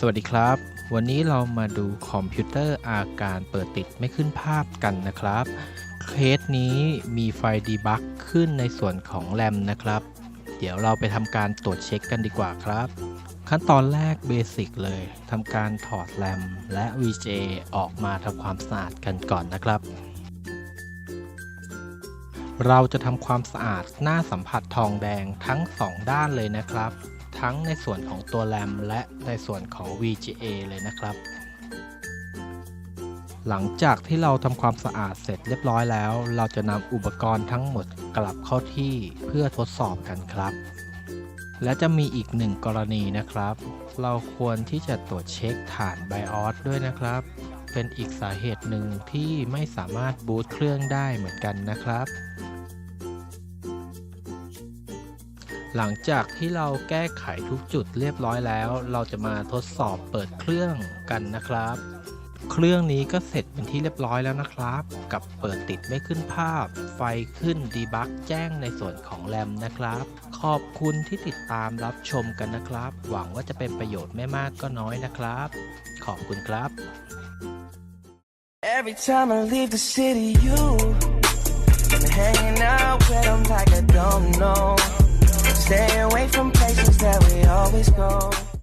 สวัสดีครับ วันนี้เรามาดูคอมพิวเตอร์อาการเปิดติดไม่ขึ้นภาพกันนะครับ เคสนี้มีไฟดีบักขึ้นในส่วนของแรมนะครับ เดี๋ยวเราไปทำการตรวจเช็คกันดีกว่าครับ ขั้นตอนแรกเบสิกเลยทำการถอดแรมและ VJ ออกมาทำความสะอาดกันก่อนนะครับเราจะทำความสะอาดหน้าสัมผัสทองแดงทั้ง 2 ด้านเลยนะครับ ทั้งในส่วนของตัวแรมและในส่วนของ VGA เลยนะครับ หลังจากที่เราทำความสะอาดเสร็จเรียบร้อยแล้ว เราจะนำอุปกรณ์ทั้งหมดกลับเข้าที่เพื่อทดสอบกันครับ และจะมีอีกหนึ่งกรณีนะครับ เราควรที่จะตรวจเช็คฐาน BIOS ด้วยนะครับ เป็นอีกสาเหตุหนึ่งที่ไม่สามารถบูตเครื่องได้เหมือนกันนะครับ หลังจากที่เราแก้ไขทุกจุดเรียบร้อยแล้ว เราจะมาทดสอบเปิดเครื่องกันนะครับ เครื่องนี้ก็เสร็จเป็นที่เรียบร้อยแล้วนะครับ กับเปิดติดไม่ขึ้นภาพ ไฟขึ้นดีบักแจ้งในส่วนของแรมนะครับ ขอบคุณที่ติดตามรับชมกันนะครับ หวังว่าจะเป็นประโยชน์ไม่มากก็น้อยนะครับ ขอบคุณครับ Every time I leave the city, you been hanging out from places that we always go.